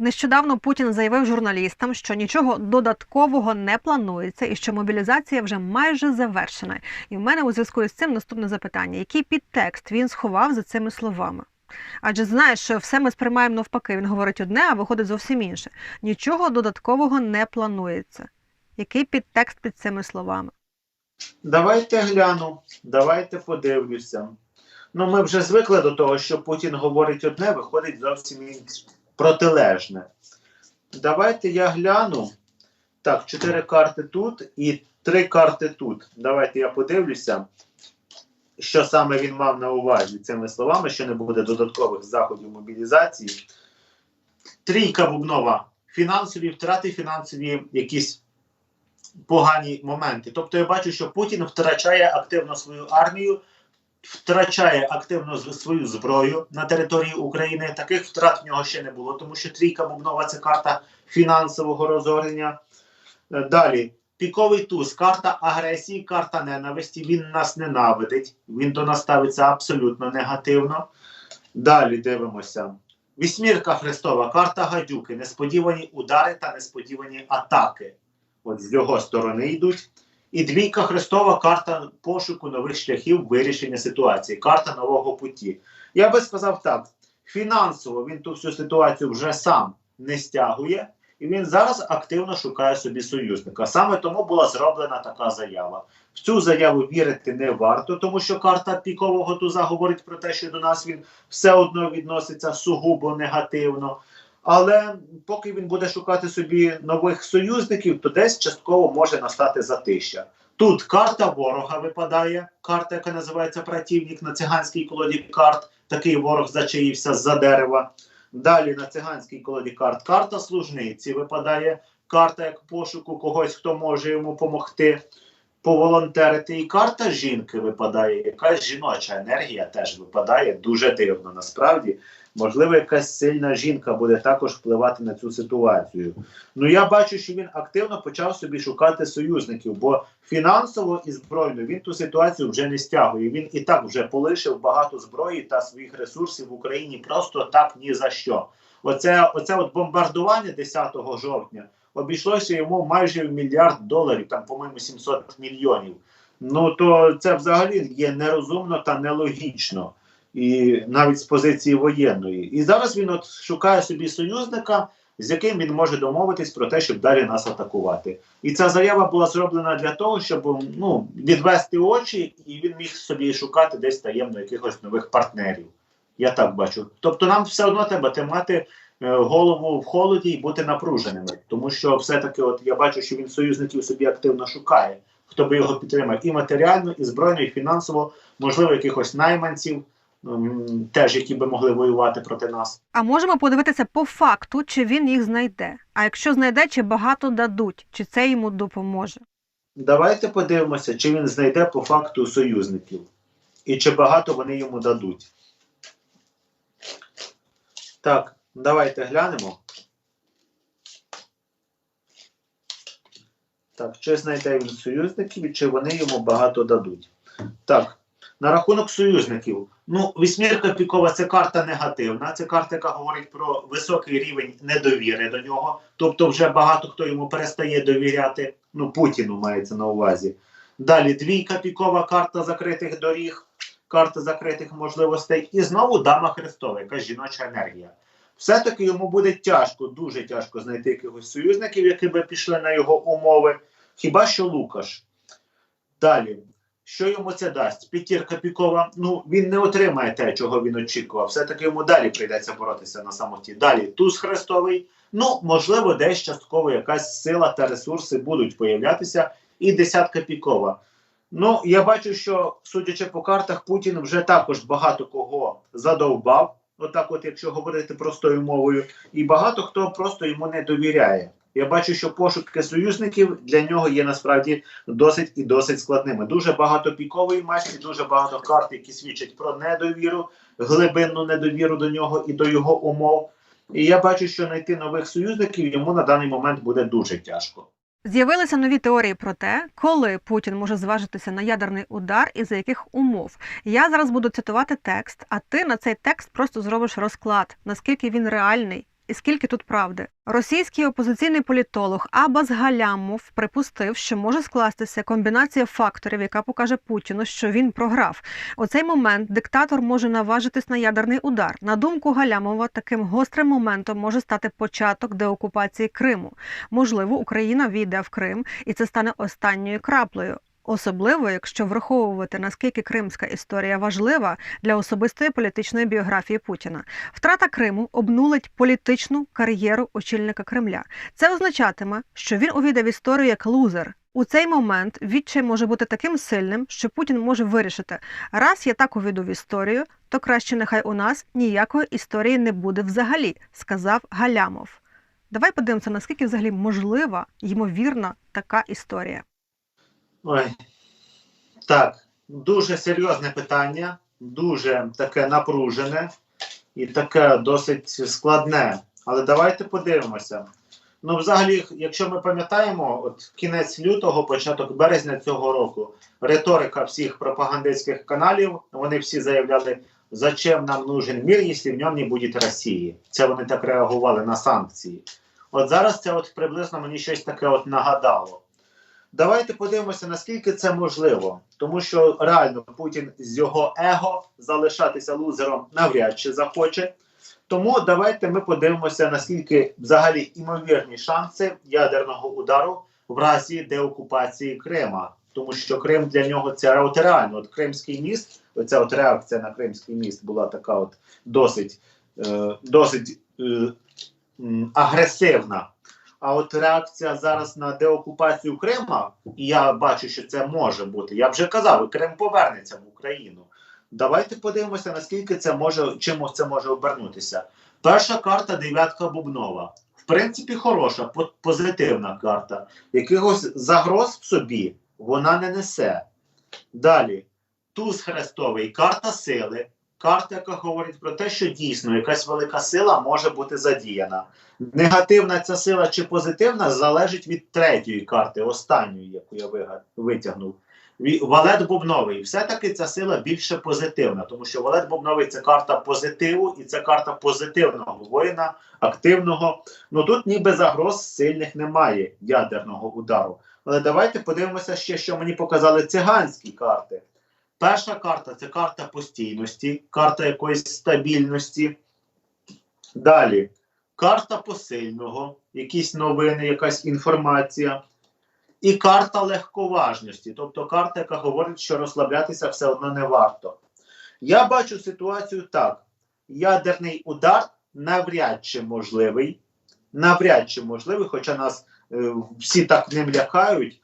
Нещодавно Путін заявив журналістам, що нічого додаткового не планується і що мобілізація вже майже завершена. І в мене у зв'язку із цим наступне запитання: який підтекст він сховав за цими словами? Адже знаєш, що все ми сприймаємо навпаки. Він говорить одне, а виходить зовсім інше. Нічого додаткового не планується. Який підтекст під цими словами? Давайте гляну, давайте подивлюся. Ну, ми вже звикли до того, що Путін говорить одне, виходить зовсім інше, протилежне. Давайте я гляну. Так, чотири карти тут і три карти тут. Давайте я подивлюся, що саме він мав на увазі цими словами, що не буде додаткових заходів мобілізації. Трійка бубнова. Фінансові втрати, фінансові якісь погані моменти. Тобто я бачу, що Путін втрачає активно свою армію, втрачає активно свою зброю на території України. Таких втрат в нього ще не було, тому що трійка бубнова це карта фінансового розорення. Е, Далі. Піковий туз, карта агресії, карта ненависті. Він нас ненавидить. Він до нас ставиться абсолютно негативно. Далі дивимося. Вісьмірка Христова, карта гадюки, несподівані удари та несподівані атаки. От з його сторони йдуть. І двійка Христова карта пошуку нових шляхів вирішення ситуації, карта нового путі. Я би сказав так: фінансово він ту всю ситуацію вже сам не стягує, і він зараз активно шукає собі союзника. Саме тому була зроблена така заява. В цю заяву вірити не варто, тому що карта пікового туза говорить про те, що до нас він все одно відноситься сугубо негативно. Але поки він буде шукати собі нових союзників, то десь частково може настати затища. Тут карта ворога випадає, карта, яка називається Пратівник на циганській колоді карт. Такий ворог зачаївся з-за дерева. Далі на циганській колоді карт карта служниці випадає, карта як пошуку когось, хто може йому допомогти поволонтерити. І карта жінки випадає. Якась жіноча енергія теж випадає дуже дивно насправді. Можливо, якась сильна жінка буде також впливати на цю ситуацію. Ну я бачу, що він активно почав собі шукати союзників, бо фінансово і збройно він ту ситуацію вже не стягує. Він і так вже полишив багато зброї та своїх ресурсів в Україні просто так ні за що. Оце, оце от бомбардування 10 жовтня обійшлося йому майже в мільярд доларів, там, по-моєму, 700 мільйонів. Ну то це взагалі є нерозумно та нелогічно і навіть з позиції воєнної. І зараз він от шукає собі союзника, з яким він може домовитись про те, щоб далі нас атакувати. І ця заява була зроблена для того, щоб ну, відвести очі, і він міг собі шукати десь таємно якихось нових партнерів. Я так бачу. Тобто, нам все одно треба тримати е, голову в холоді і бути напруженими, тому що все-таки, от я бачу, що він союзників собі активно шукає, хто би його підтримав і матеріально, і збройно, і фінансово, можливо, якихось найманців теж, які би могли воювати проти нас. А можемо подивитися по факту, чи він їх знайде. А якщо знайде, чи багато дадуть, чи це йому допоможе. Давайте подивимося, чи він знайде по факту союзників, і чи багато вони йому дадуть. Так, давайте глянемо. Так, чи знайде він союзників і чи вони йому багато дадуть. Так, на рахунок союзників. Ну, вісьмірка пікова це карта негативна. Це карта, яка говорить про високий рівень недовіри до нього. Тобто, вже багато хто йому перестає довіряти. Ну, Путіну мається на увазі. Далі двійка пікова карта закритих доріг, карта закритих можливостей. І знову дама Христова, якась жіноча енергія. Все-таки йому буде тяжко, дуже тяжко знайти якихось союзників, які би пішли на його умови. Хіба що Лукаш. Далі. Що йому це дасть? П'ятірка пікова. Ну він не отримає те, чого він очікував. Все-таки йому далі прийдеться боротися на самоті. Далі туз хрестовий. Ну, можливо, десь частково якась сила та ресурси будуть появлятися. І десятка пікова. Ну, я бачу, що, судячи по картах, Путін вже також багато кого задовбав. Отак, от, якщо говорити простою мовою, і багато хто просто йому не довіряє. Я бачу, що пошуки союзників для нього є насправді досить і досить складними. Дуже багато пікової масі, дуже багато карт, які свідчать про недовіру, глибинну недовіру до нього і до його умов. І я бачу, що знайти нових союзників йому на даний момент буде дуже тяжко. З'явилися нові теорії про те, коли Путін може зважитися на ядерний удар і за яких умов. Я зараз буду цитувати текст, а ти на цей текст просто зробиш розклад, наскільки він реальний і скільки тут правди. Російський опозиційний політолог Абас Галямов припустив, що може скластися комбінація факторів, яка покаже Путіну, що він програв. У цей момент диктатор може наважитись на ядерний удар. На думку Галямова, таким гострим моментом може стати початок деокупації Криму. Можливо, Україна війде в Крим, і це стане останньою краплею. Особливо, якщо враховувати наскільки кримська історія важлива для особистої політичної біографії Путіна. Втрата Криму обнулить політичну кар'єру очільника Кремля. Це означатиме, що він увійде в історію як лузер. У цей момент відчай може бути таким сильним, що Путін може вирішити: раз я так увійду в історію, то краще нехай у нас ніякої історії не буде взагалі, сказав Галямов. Давай подивимося, наскільки взагалі можлива, ймовірна така історія. Ой. Так, дуже серйозне питання, дуже таке напружене і таке досить складне. Але давайте подивимося. Ну, взагалі, якщо ми пам'ятаємо, от кінець лютого, початок березня цього року, риторика всіх пропагандистських каналів, вони всі заявляли, зачем нам нужен мир, якщо в ньому не буде Росії. Це вони так реагували на санкції. От зараз це от приблизно мені щось таке от нагадало. Давайте подивимося, наскільки це можливо, тому що реально Путін з його его залишатися лузером навряд чи захоче. Тому давайте ми подивимося, наскільки взагалі імовірні шанси ядерного удару в разі деокупації Крима. Тому що Крим для нього це от реально. От Кримський міст, оця от реакція на Кримський міст була така от досить, е, досить е, агресивна. А от реакція зараз на деокупацію Крима, і я бачу, що це може бути. Я вже казав, Крим повернеться в Україну. Давайте подивимося, наскільки це може, чим це може обернутися. Перша карта дев'ятка Бубнова. В принципі, хороша, позитивна карта. Якихось загроз в собі вона не несе. Далі, туз хрестовий, карта сили. Карта, яка говорить про те, що дійсно якась велика сила може бути задіяна. Негативна ця сила чи позитивна залежить від третьої карти, останньої, яку я витягнув. Валет Бубновий. Все-таки ця сила більше позитивна, тому що Валет Бубновий це карта позитиву і це карта позитивного воїна, активного. Ну тут ніби загроз сильних немає ядерного удару. Але давайте подивимося ще, що мені показали циганські карти. Перша карта це карта постійності, карта якоїсь стабільності. Далі карта посильного, якісь новини, якась інформація. І карта легковажності, тобто карта, яка говорить, що розслаблятися все одно не варто. Я бачу ситуацію так: ядерний удар навряд чи можливий, навряд чи можливий, хоча нас е, всі так ним лякають.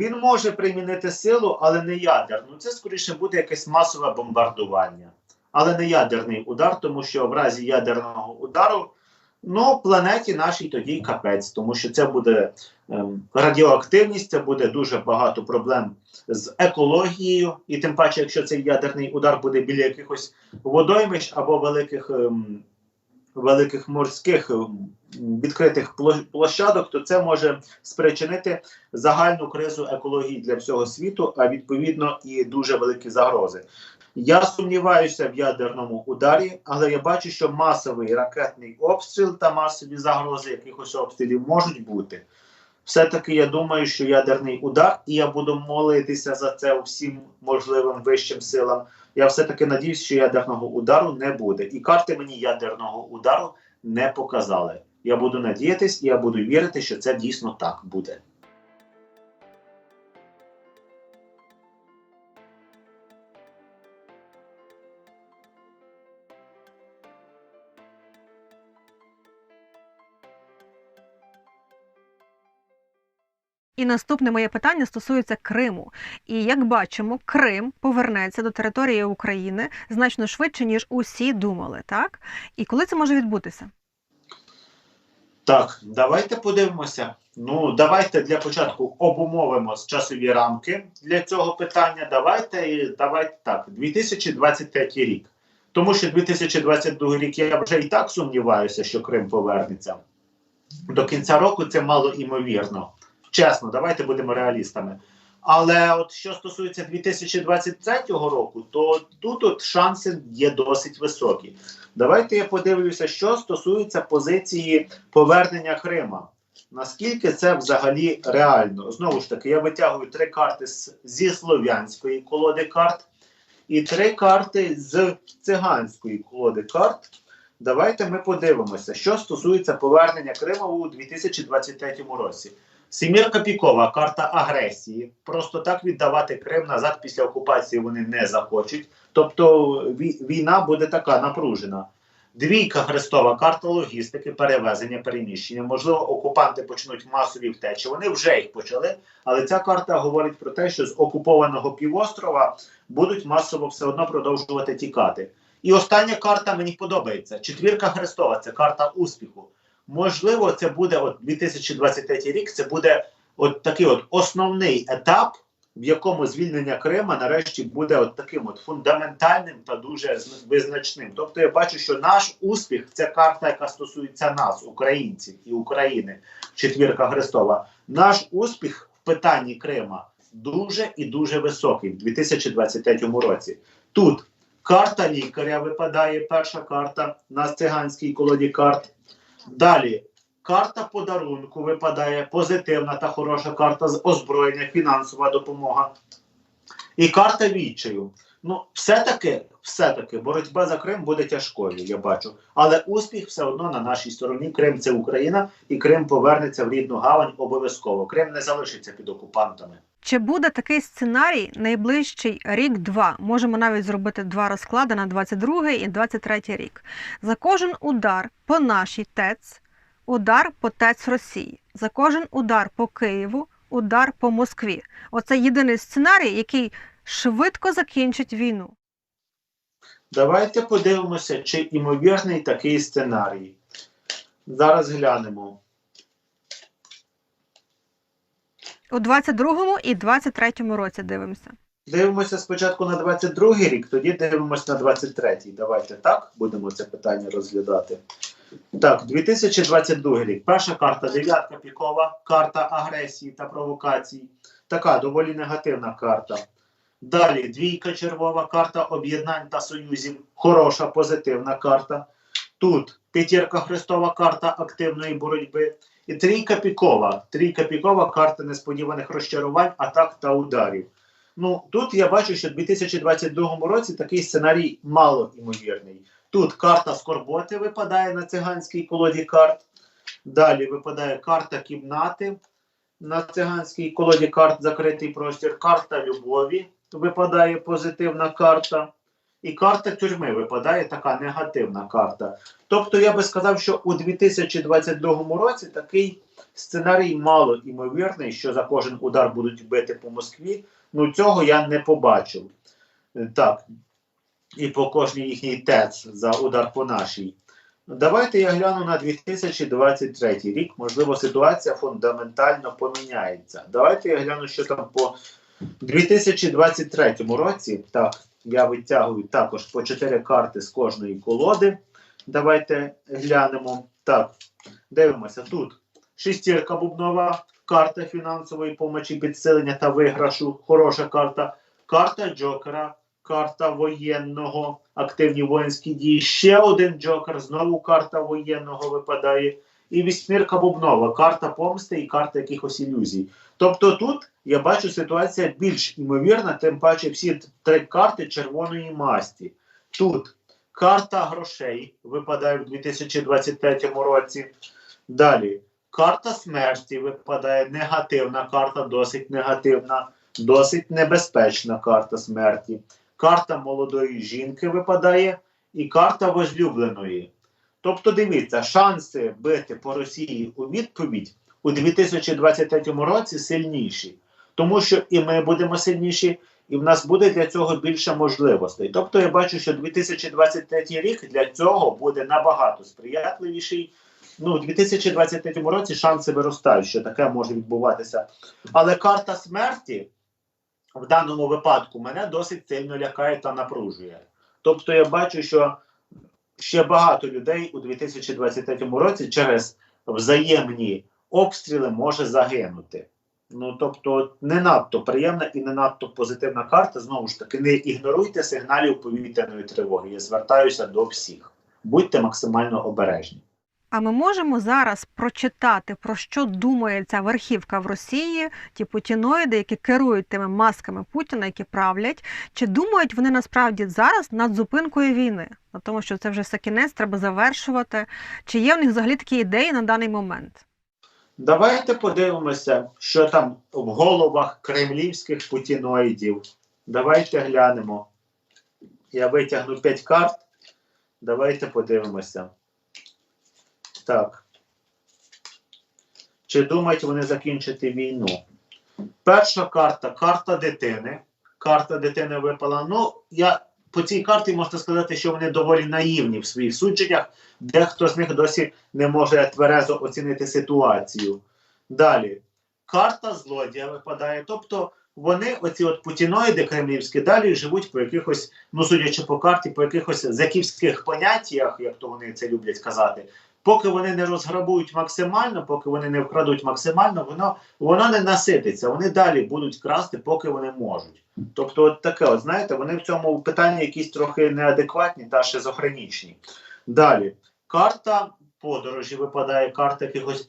Він може примінити силу, але не ядерну. Це скоріше буде якесь масове бомбардування, але не ядерний удар, тому що в разі ядерного удару ну, планеті нашій тоді капець, тому що це буде ем, радіоактивність, це буде дуже багато проблем з екологією, і тим паче, якщо цей ядерний удар буде біля якихось водоймищ або великих. ем, Великих морських ем, відкритих площадок, то це може спричинити загальну кризу екології для всього світу, а відповідно і дуже великі загрози. Я сумніваюся в ядерному ударі, але я бачу, що масовий ракетний обстріл та масові загрози якихось обстрілів можуть бути. Все-таки я думаю, що ядерний удар, і я буду молитися за це всім можливим вищим силам. Я все-таки надіюсь, що ядерного удару не буде. І карти мені ядерного удару не показали. Я буду надіятись і я буду вірити, що це дійсно так буде. І наступне моє питання стосується Криму. І як бачимо, Крим повернеться до території України значно швидше, ніж усі думали, так? І коли це може відбутися? Так, давайте подивимося. Ну, давайте для початку обумовимо часові рамки для цього питання. Давайте давайте так, 2023 рік. Тому що 2022 рік я вже і так сумніваюся, що Крим повернеться. До кінця року це мало імовірно. Чесно, давайте будемо реалістами. Але от що стосується 2023 року, то тут от шанси є досить високі. Давайте я подивлюся, що стосується позиції повернення Крима. Наскільки це взагалі реально? Знову ж таки, я витягую три карти зі слов'янської колоди карт і три карти з циганської колоди карт. Давайте ми подивимося, що стосується повернення Криму у 2023 році. Сімірка Пікова, карта агресії. Просто так віддавати Крим назад після окупації вони не захочуть. Тобто війна буде така напружена. Двійка Хрестова, карта логістики, перевезення, переміщення. Можливо, окупанти почнуть масові втечі. Вони вже їх почали, але ця карта говорить про те, що з окупованого півострова будуть масово все одно продовжувати тікати. І остання карта мені подобається. Четвірка Хрестова це карта успіху. Можливо, це буде от 2023 рік. Це буде от такий от основний етап, в якому звільнення Крима нарешті буде от таким от фундаментальним та дуже зн- визначним. Тобто, я бачу, що наш успіх це карта, яка стосується нас, українців і України. Четвірка Христова. Наш успіх в питанні Крима дуже і дуже високий в 2023 році. Тут карта лікаря випадає, перша карта на циганській колоді карт. Далі карта подарунку випадає, позитивна та хороша карта з озброєння, фінансова допомога. І карта відчаю. Ну, все-таки, все-таки боротьба за Крим буде тяжкою, я бачу. Але успіх все одно на нашій стороні. Крим це Україна, і Крим повернеться в рідну гавань обов'язково. Крим не залишиться під окупантами. Чи буде такий сценарій найближчий рік-два? Можемо навіть зробити два розклади на 22 і 23 рік. За кожен удар по нашій ТЕЦ, удар по ТЕЦ Росії. За кожен удар по Києву, удар по Москві. Оце єдиний сценарій, який швидко закінчить війну. Давайте подивимося, чи імовірний такий сценарій. Зараз глянемо. У 22-му і 23-му році дивимося. Дивимося спочатку на 22-й рік, тоді дивимося на 23-й. Давайте так будемо це питання розглядати. Так, 2022 рік. Перша карта дев'ятка пікова, карта агресії та провокацій. Така доволі негативна карта. Далі двійка червова, карта об'єднань та союзів. Хороша, позитивна карта. Тут п'ятірка хрестова карта активної боротьби. І трійка пікова. Трійка пікова карта несподіваних розчарувань, атак та ударів. Ну тут я бачу, що в 2022 році такий сценарій мало імовірний. Тут карта скорботи випадає на циганській колоді карт. Далі випадає карта кімнати на циганській колоді карт закритий простір. Карта любові випадає позитивна карта. І карта тюрми випадає така негативна карта. Тобто я би сказав, що у 2022 році такий сценарій мало імовірний, що за кожен удар будуть бити по Москві. Ну цього я не побачив. Так. І по кожній їхній ТЕЦ за удар по нашій. Давайте я гляну на 2023 рік. Можливо, ситуація фундаментально поміняється. Давайте я гляну, що там по 2023 році. Так, я витягую також по 4 карти з кожної колоди. Давайте глянемо. Так, дивимося тут. Шестірка бубнова, карта фінансової помочі, підсилення та виграшу. Хороша карта. Карта Джокера, карта воєнного, активні воїнські дії. Ще один Джокер, знову карта воєнного випадає. І вісьмірка бубнова, карта помсти і карта якихось ілюзій. Тобто тут я бачу ситуація більш імовірна, тим паче всі три карти червоної масті. Тут карта грошей випадає в 2023 році. Далі карта смерті випадає негативна карта, досить негативна, досить небезпечна карта смерті. Карта молодої жінки випадає і карта возлюбленої. Тобто, дивіться, шанси бити по Росії у відповідь у 2023 році сильніші, тому що і ми будемо сильніші, і в нас буде для цього більше можливостей. Тобто, я бачу, що 2023 рік для цього буде набагато сприятливіший. Ну, у 2023 році шанси виростають, що таке може відбуватися. Але карта смерті в даному випадку мене досить сильно лякає та напружує. Тобто, я бачу, що ще багато людей у 2023 році через взаємні обстріли може загинути. Ну, тобто, не надто приємна і не надто позитивна карта. Знову ж таки, не ігноруйте сигналів повітряної тривоги. Я звертаюся до всіх. Будьте максимально обережні. А ми можемо зараз прочитати, про що думає ця верхівка в Росії, ті путіноїди, які керують тими масками Путіна, які правлять. Чи думають вони насправді зараз над зупинкою війни? На тому, що це вже все кінець, треба завершувати. Чи є в них взагалі такі ідеї на даний момент? Давайте подивимося, що там в головах кремлівських путіноїдів. Давайте глянемо. Я витягну 5 карт. Давайте подивимося. Так. Чи думають вони закінчити війну? Перша карта карта дитини. Карта дитини випала. Ну, я по цій карті можна сказати, що вони доволі наївні в своїх судженнях. Дехто з них досі не може тверезо оцінити ситуацію. Далі. Карта злодія випадає. Тобто вони, оці от путіноїди кремлівські, далі живуть по якихось, ну судячи по карті, по якихось заківських поняттях, як то вони це люблять казати. Поки вони не розграбують максимально, поки вони не вкрадуть максимально, воно воно не насититься. Вони далі будуть красти, поки вони можуть. Тобто, от таке, от знаєте, вони в цьому питанні якісь трохи неадекватні та шизофренічні. Далі карта подорожі випадає, карта якихось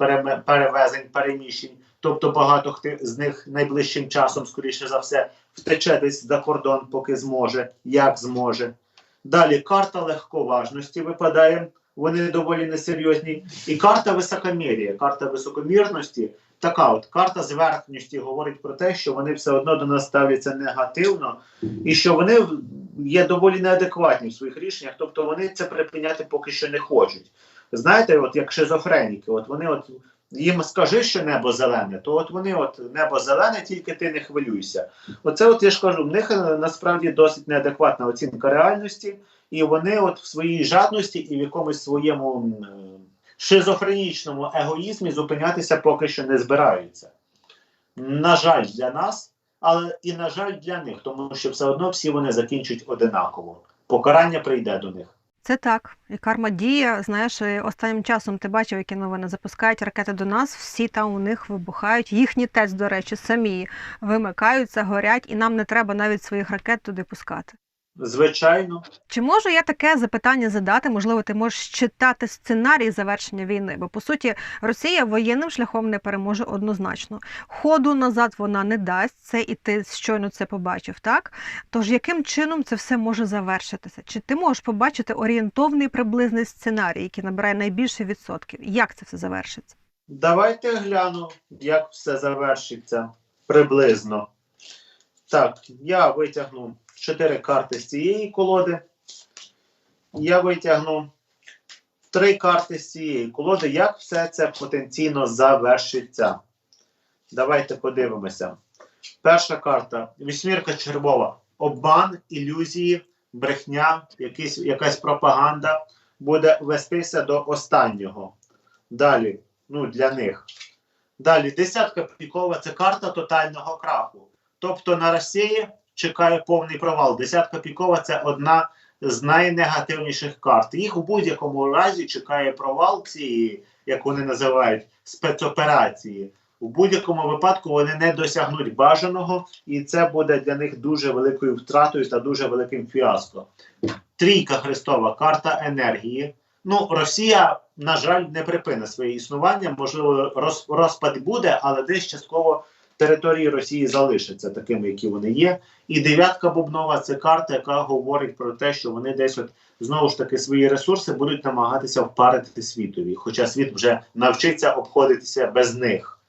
перевезень, переміщень. Тобто багато хто з них найближчим часом, скоріше за все, втече десь за кордон, поки зможе, як зможе. Далі карта легковажності випадає, вони доволі несерйозні. І карта високомір'я, карта високомірності, така от карта зверхності говорить про те, що вони все одно до нас ставляться негативно, і що вони є доволі неадекватні в своїх рішеннях, тобто вони це припиняти поки що не хочуть. Знаєте, от як шизофреніки, от вони от їм скажи, що небо зелене, то от вони от небо зелене, тільки ти не хвилюйся. Оце, от я ж кажу, в них насправді досить неадекватна оцінка реальності, і вони от в своїй жадності і в якомусь своєму шизофренічному егоїзмі зупинятися поки що не збираються. На жаль, для нас, але і на жаль для них, тому що все одно всі вони закінчать одинаково. Покарання прийде до них. Це так. І карма діє. Знаєш, останнім часом ти бачив, які новини запускають ракети до нас, всі там у них вибухають. Їхні ТЕЦ, до речі, самі вимикаються, горять, і нам не треба навіть своїх ракет туди пускати. Звичайно, Чи можу я таке запитання задати? Можливо, ти можеш читати сценарій завершення війни, бо по суті Росія воєнним шляхом не переможе однозначно. Ходу назад вона не дасть це, і ти щойно це побачив. Так тож яким чином це все може завершитися? Чи ти можеш побачити орієнтовний приблизний сценарій, який набирає найбільше відсотків? Як це все завершиться? давайте гляну, як все завершиться приблизно. Так, я витягну чотири карти з цієї колоди. Я витягну три карти з цієї колоди. Як все це потенційно завершиться? Давайте подивимося. Перша карта вісьмірка червова. Обман, ілюзії, брехня, якийсь, якась пропаганда буде вестися до останнього. Далі, ну для них. Далі, десятка пікова це карта тотального краху. Тобто на Росії чекає повний провал. Десятка пікова це одна з найнегативніших карт. Їх у будь-якому разі чекає провал цієї, як вони називають, спецоперації. У будь-якому випадку вони не досягнуть бажаного, і це буде для них дуже великою втратою та дуже великим фіаско. Трійка Христова, карта енергії. Ну, Росія, на жаль, не припинить своє існування. Можливо, розпад буде, але десь частково території Росії залишаться такими, які вони є. І дев'ятка бубнова це карта, яка говорить про те, що вони десь от знову ж таки свої ресурси будуть намагатися впарити світові, хоча світ вже навчиться обходитися без них.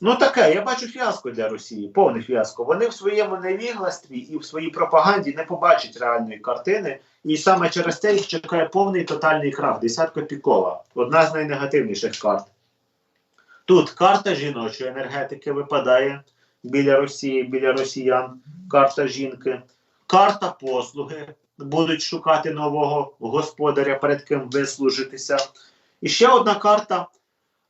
Ну таке, я бачу фіаско для Росії, повне фіаско. Вони в своєму невігластві і в своїй пропаганді не побачать реальної картини, і саме через це їх чекає повний тотальний крах. Десятка пікова, одна з найнегативніших карт. Тут карта жіночої енергетики випадає біля Росії, біля росіян, карта жінки, карта послуги. Будуть шукати нового господаря, перед ким вислужитися. І ще одна карта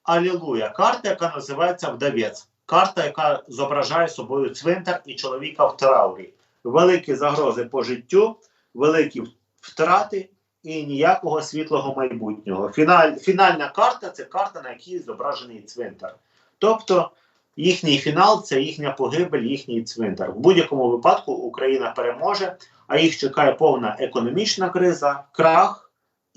Алілуя. Карта, яка називається Вдавець. Карта, яка зображає собою цвинтар і чоловіка в траурі. Великі загрози по життю, великі втрати і ніякого світлого майбутнього. Фіналь, фінальна карта це карта, на якій зображений цвинтар. Тобто їхній фінал це їхня погибель, їхній цвинтар. В будь-якому випадку Україна переможе, а їх чекає повна економічна криза, крах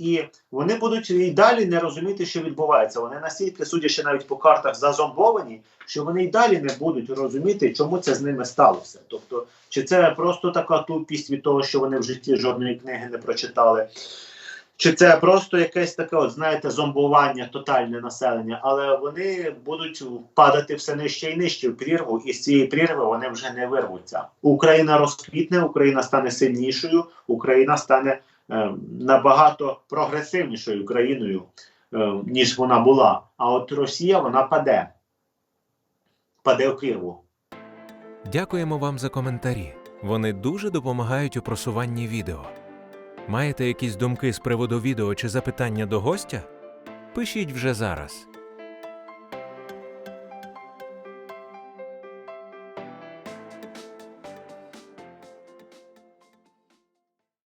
і вони будуть і далі не розуміти, що відбувається. Вони настільки, судячи навіть по картах, зазомбовані, що вони й далі не будуть розуміти, чому це з ними сталося. Тобто, чи це просто така тупість від того, що вони в житті жодної книги не прочитали. Чи це просто якесь таке, от, знаєте, зомбування, тотальне населення, але вони будуть падати все нижче і нижче в прірву, і з цієї прірви вони вже не вирвуться. Україна розквітне, Україна стане сильнішою, Україна стане набагато прогресивнішою країною, е, ніж вона була. А от Росія вона паде, паде в прірву. Дякуємо вам за коментарі. Вони дуже допомагають у просуванні відео. Маєте якісь думки з приводу відео чи запитання до гостя? Пишіть вже зараз.